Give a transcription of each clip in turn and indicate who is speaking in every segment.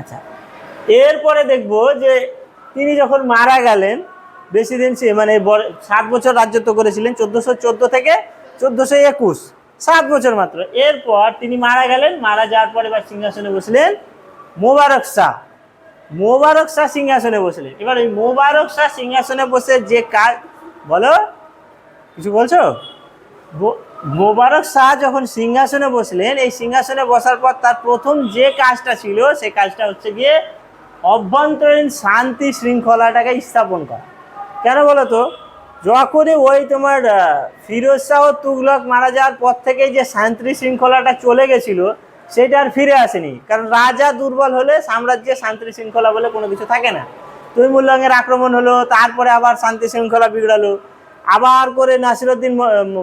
Speaker 1: আচ্ছা। এরপরে দেখব যে তিনি যখন মারা গেলেন, বেশি দিন সে মানে সাত বছর রাজত্ব করেছিলেন, চোদ্দোশো চোদ্দ থেকে চোদ্দোশো একুশ, সাত বছর মাত্র। এরপর তিনি মারা গেলেন, মারা যাওয়ার পরে এবার সিংহাসনে বসলেন মোবারক শাহ। মোবারক শাহ সিংহাসনে বসলেন। এবার ওই মোবারক শাহ সিংহাসনে বসে যে কাজ বলো, কিছু বলছো? মোবারক শাহ যখন সিংহাসনে বসলেন, এই সিংহাসনে বসার পর তার প্রথম যে কাজটা ছিল সেই কাজটা হচ্ছে গিয়ে অভ্যন্তরীণ শান্তি শৃঙ্খলাটাকে স্থাপন করা। কেন বলো তো? যখনই ওই তোমার ফিরোজ শাহ তুগলক মারা যাওয়ার পর থেকেই যে শান্তি শৃঙ্খলাটা চলে গেছিল, সেটা আর ফিরে আসেনি। কারণ রাজা দুর্বল হলে সাম্রাজ্যে শান্তি শৃঙ্খলা বলে কোনো কিছু থাকে না। তৈমুল্লঙ্গের আক্রমণ হলো, তারপরে আবার শান্তি শৃঙ্খলা বিগড়ালো। আবার করে নাসিরুদ্দিন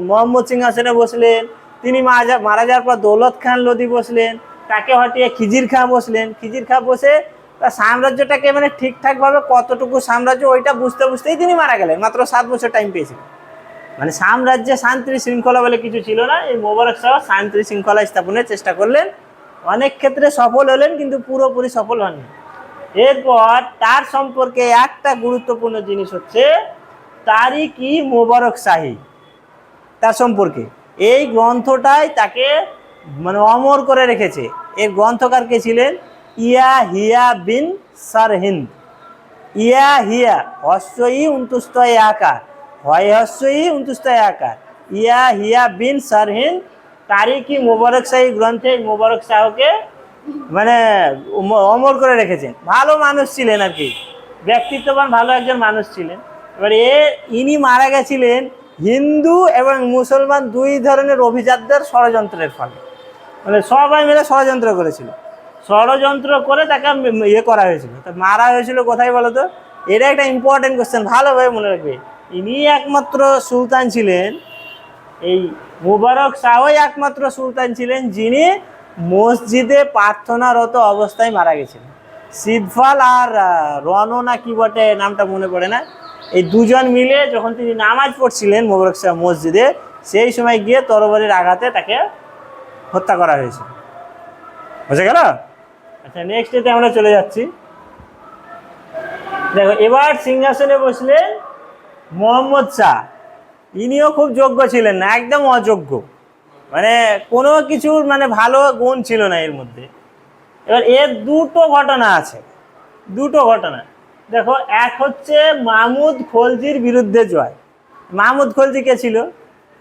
Speaker 1: মোহাম্মদ সিংহাসনে বসলেন। তিনি মারা যাওয়ার পর দৌলত খান লোদি বসলেন। তাকে হটিয়ে খিজির খাঁ বসলেন। খিজির খাঁ বসে তার সাম্রাজ্যটাকে মানে ঠিকঠাকভাবে কতটুকু সাম্রাজ্য ওইটা বুঝতে বুঝতেই তিনি মারা গেলেন। মাত্র সাত বছর টাইম পেয়েছিলেন মানে সাম্রাজ্যে শান্তি শৃঙ্খলা বলে কিছু ছিল না। এই মোবারক শাহ শান্তি শৃঙ্খলা স্থাপনের চেষ্টা করলেন। অনেক ক্ষেত্রে সফল হলেন, কিন্তু পুরোপুরি সফল হননি। এরপর তার সম্পর্কে একটা গুরুত্বপূর্ণ জিনিস হচ্ছে তারিকি মোবারক শাহী। তার সম্পর্কে। এই গ্রন্থটাই তাকে মানে অমর করে রেখেছে। এর গ্রন্থকার কে ছিলেন? ইয়া হিয়া বিন সারহিন্দ ইয়া হিয়া হস্যই উন্তুস্তয় আকার। হয় হস্যই উন্তুস্তয় আকার। ইয়া হিয়া বিন সারহিন্দ তারিকি মোবারক শাহী গ্রন্থে মোবারক শাহকে মানে অমর করে রেখেছেন। ভালো মানুষ ছিলেন আর কি। ব্যক্তিত্ববান, ভালো একজন মানুষ ছিলেন। এবার এ ইনি মারা গেছিলেন হিন্দু এবং মুসলমান দুই ধরনের অভিজাতদের ষড়যন্ত্রের ফলে। মানে সবাই মিলে ষড়যন্ত্র করেছিল। ষড়যন্ত্র করে তাকে ইয়ে করা হয়েছিল। তা মারা হয়েছিল কোথায় বলো তো এটা একটা ইম্পর্টেন্ট কোশ্চেন ভালোভাবে মনে রাখবে। ইনি একমাত্র সুলতান ছিলেন, এই মুবারক শাহই একমাত্র সুলতান ছিলেন যিনি মসজিদে প্রার্থনারত অবস্থায় মারা গেছিলেন। সিদফাল আর রনো না কি বটে, নামটা মনে পড়ে না। এই দুজন মিলে যখন তিনি নামাজ পড়ছিলেন মুবারক শাহ মসজিদে, সেই সময় গিয়ে তরবারির আঘাতে তাকে হত্যা করা হয়েছে। বুঝে গেল? আচ্ছা নেক্সট ডেতে আমরা চলে যাচ্ছি। দেখো, এবার সিংহাসনে বসলেন মোহাম্মদ শাহ। ইনিও খুব যোগ্য ছিলেন না, একদম অযোগ্য। মানে কোনো কিছুর মানে ভালো গুণ ছিল না এর মধ্যে। এবার এর দুটো ঘটনা আছে। দুটো ঘটনা। দেখো, এক হচ্ছে মাহমুদ খলজির বিরুদ্ধে জয়। মাহমুদ খলজি কে ছিল?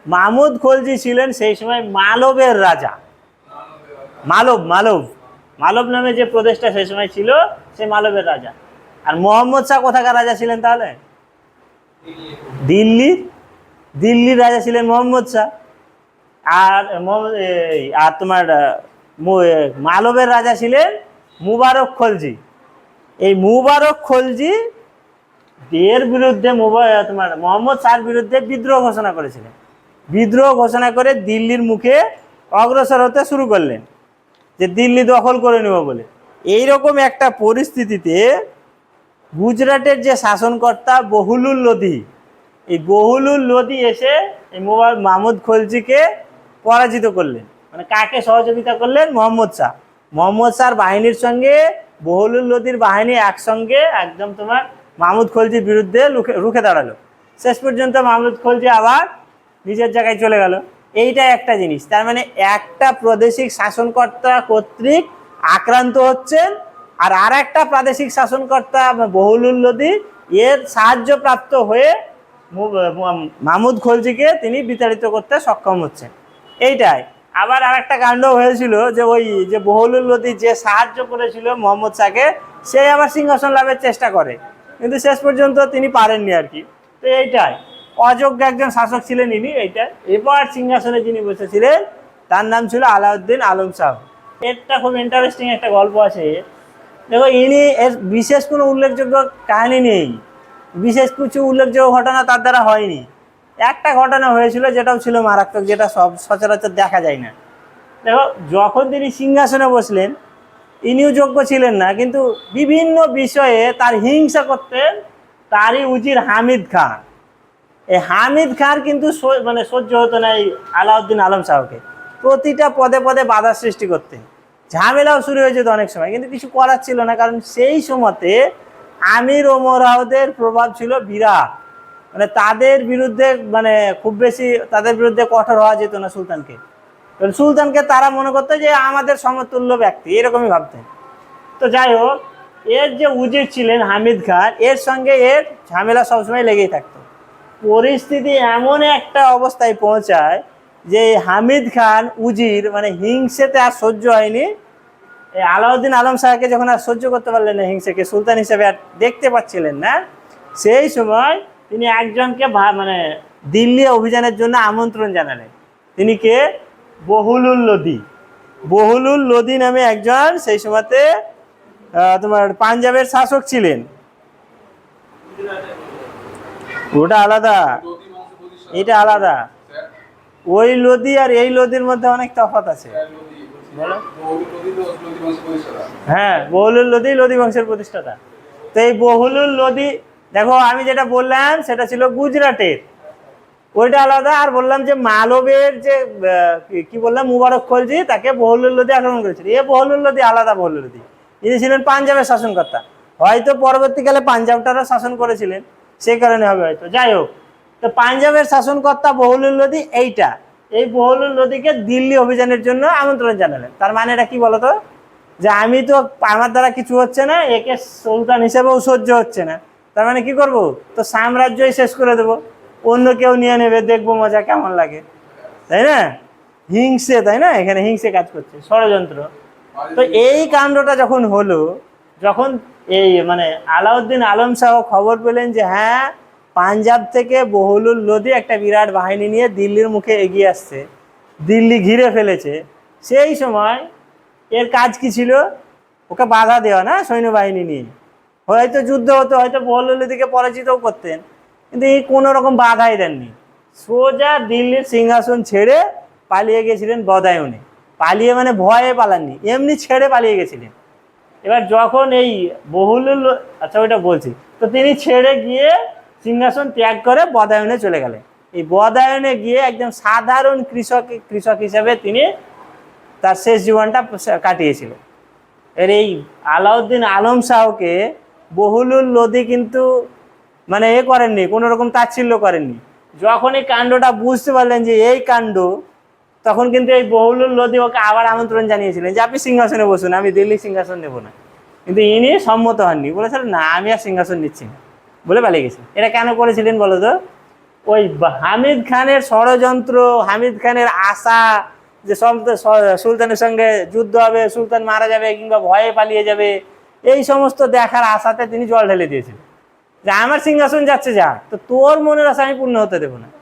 Speaker 1: মাহমুদ খলজি ছিলেন সেই সময় মালবের রাজা। মালব মালব। মালব নামে যে প্রদেশটা সেই সময় ছিল সে মালবের রাজা। আর মোহাম্মদ শাহ কোথাকার রাজা ছিলেন তাহলে? দিল্লির দিল্লির রাজা ছিলেন মোহাম্মদ শাহ। আর আর তোমার মালবের রাজা ছিলেন মুবারক খলজি। এই মুবারক খলজি এর বিরুদ্ধে তোমার মোহাম্মদ শাহর বিরুদ্ধে বিদ্রোহ ঘোষণা করেছিলেন। বিদ্রোহ ঘোষণা করে দিল্লির মুখে অগ্রসর হতে শুরু করলেন, যে দিল্লি দখল করে নেব বলে। এইরকম একটা পরিস্থিতিতে গুজরাটের যে শাসনকর্তা বহুলুল লোধি, এই বহুলুল লোধি এসে এই মোবাইল মাহমুদ খলজিকে পরাজিত করলেন। মানে কাকে সহযোগিতা করলেন? মোহাম্মদ শাহ। মোহাম্মদ শাহর বাহিনীর সঙ্গে বহুলুল লোধির বাহিনী একসঙ্গে একদম তোমার মাহমুদ খলজির বিরুদ্ধে রুখে দাঁড়াল। শেষ পর্যন্ত মাহমুদ খলজি আবার নিজের জায়গায় চলে গেল। এইটা একটা জিনিস। তার মানে একটা প্রাদেশিক শাসনকর্তা কর্তৃক আক্রান্ত হচ্ছেন আর আর একটা প্রাদেশিক শাসনকর্তা বহুলুল লোধি এর সাহায্যপ্রাপ্ত হয়ে মাহমুদ খলজিকে তিনি বিতাড়িত করতে সক্ষম হচ্ছেন। এইটাই। আবার আর একটা কাণ্ড হয়েছিল যে ওই যে বহুলুল লোধি যে সাহায্য করেছিল মোহাম্মদ শাহকে, সে আবার সিংহাসন লাভের চেষ্টা করে। কিন্তু শেষ পর্যন্ত তিনি পারেননি আর কি। তো এইটাই। অযোগ্য একজন শাসক ছিলেন ইনি, এইটাই। এবার সিংহাসনে যিনি বসেছিলেন, তার নাম ছিল আলাউদ্দিন আলম শাহ। এরটা খুব ইন্টারেস্টিং একটা গল্প আছে। দেখো, ইনি এর বিশেষ কোনো উল্লেখযোগ্য কাহিনী নেই। বিশেষ কিছু উল্লেখযোগ্য ঘটনা তার দ্বারা হয়নি। একটা ঘটনা হয়েছিল যেটাও ছিল মারাত্মক, যেটা সব সচরাচর দেখা যায় না। দেখো, যখন তিনি সিংহাসনে বসলেন, ইনিও যোগ্য ছিলেন না, কিন্তু বিভিন্ন বিষয়ে তার হিংসা করতেন তারই উজির হামিদ খান। এই হামিদ খান কিন্তু মানে সহ্য হতো না এই আলাউদ্দিন আলম শাহকে প্রতিটা পদে পদে বাধা সৃষ্টি করতেন। ঝামেলাও শুরু হয়ে যেত অনেক সময়, কিন্তু কিছু করার ছিল না, কারণ সেই সময়তে আমির ওমরাহদের প্রভাব ছিল বিরাট। মানে তাদের বিরুদ্ধে মানে খুব বেশি তাদের বিরুদ্ধে কঠোর হওয়া যেত না সুলতানকে। সুলতানকে তারা মনে করতো যে, আমাদের সমতুল্য ব্যক্তি। এরকমই ভাবতেন। তো যাই হোক, এর যে উজির ছিলেন হামিদ খান, এর সঙ্গে এর ঝামেলা সবসময় লেগেই থাকতো। পরিস্থিতি এমন একটা অবস্থায় পৌঁছায় যে, হামিদ খান উজির মানে হিংসেতে আর সহ্য হয়নি। আলাউদ্দিন আলম শাহকে যখন আর সহ্য করতে পারলেন না হিংসাকে, সুলতান হিসেবে আর দেখতে পাচ্ছিলেন না। সেই সময় তিনি একজনকে মানে দিল্লি অভিযানের জন্য আমন্ত্রণ জানালেন। তিনি কে? বহুলুল লোদি বহুলুল লোদি নামে একজন সেই সময়তে তোমার পাঞ্জাবের শাসক ছিলেন। ওটা আলাদা। এটা আলাদা। ওই লোদি আর এই লোদির মধ্যে অনেক তফাৎ আছে। হ্যাঁ বহুলুল লোদি লোদি বংশের প্রতিষ্ঠাতা। তো এই বহুলুল লোদি দেখো, আমি যেটা বললাম, সেটা ছিল গুজরাটের। ওইটা আলাদা, আর বললাম যে মালবের যে কি- বললাম, মুবারক খলজি, তাকে বহুলুল লোদি আক্রমণ করেছিল। এ বহুলুল লোদি আলাদা বহুলুল লোদি ইনি ছিলেন পাঞ্জাবের শাসনকর্তা। হয়তো পরবর্তীকালে পাঞ্জাবটারও শাসন করেছিলেন, সেই কারণে হবে হয়তো। যাই হোক, তো পাঞ্জাবের শাসনকর্তা বহুলুল এইটা। এই বহুলুল দিল্লি অভিযানের জন্য আমন্ত্রণ জানালেন। তার মানে এটা কি বলতো? যে আমি তো আমার দ্বারা কিছু হচ্ছে না, একে সুলতান হিসেবেও সহ্য হচ্ছে না। তার মানে কি করব? তো সাম্রাজ্যই শেষ করে দেবো। অন্য কেউ নিয়ে নেবে, দেখব মজা কেমন লাগে। তাই না? হিংসে, তাই না? এখানে হিংসে কাজ করছে, ষড়যন্ত্র। তো এই কাণ্ডটা যখন হলো, যখন এই মানে আলাউদ্দিন আলম শাহ খবর পেলেন যে হ্যাঁ পাঞ্জাব থেকে বহুলুল লোদি একটা বিরাট বাহিনী নিয়ে দিল্লির মুখে এগিয়ে আসছে, দিল্লি ঘিরে ফেলেছে, সেই সময় এর কাজ কি ছিল? ওকে বাধা দেওয়া না সৈন্যবাহিনী নিয়ে? হয়তো যুদ্ধ হতো, হয়তো বহুলুল লোদিকে পরাজিতও করতেন। কিন্তু এই কোনো রকম বাধাই দেননি। সোজা দিল্লির সিংহাসন ছেড়ে পালিয়ে গেছিলেন বদায়নে। পালিয়ে মানে ভয়ে পালাননি, এমনি ছেড়ে পালিয়ে গেছিলেন। এবার যখন এই বহুলুল আচ্ছা ওইটা বলছি, তো তিনি ছেড়ে গিয়ে সিংহাসন ত্যাগ করে বদায়নে চলে গেলেন। এই বদায়নে গিয়ে একদম সাধারণ কৃষক কৃষক হিসেবে তিনি তার শেষ জীবনটা কাটিয়েছিল এর এই আলাউদ্দিন আলম শাহকে বহুলুল লোদি কিন্তু মানে এ করেননি, কোনো রকম তাচ্ছিল্য করেননি। যখন এই কাণ্ডটা বুঝতে পারলেন যে এই কাণ্ড, তখন কিন্তু এই বহুলুল লোদি ওকে আবার আমন্ত্রণ জানিয়েছিলেন যে আপনি সিংহাসনে বসুন, আমি দিল্লি সিংহাসন নেব না। কিন্তু ইনি সম্মত হননি, বলেছিলেন, না, আমি আর সিংহাসন নিচ্ছি না। বলে পালিয়ে গেছেন এটা কেন করেছিলেন বলো তো? ওই হামিদ খানের ষড়যন্ত্র, হামিদ খানের আশা, যে সব সুলতানের সঙ্গে যুদ্ধ হবে, সুলতান মারা যাবে কিংবা ভয়ে পালিয়ে যাবে এই সমস্ত দেখার আশাতে তিনি জল ঢেলে দিয়েছিলেন যে আমার সিংহাসন যাচ্ছে যা, তো তোর মনের আশা আমি পূর্ণ হতে দেবো না।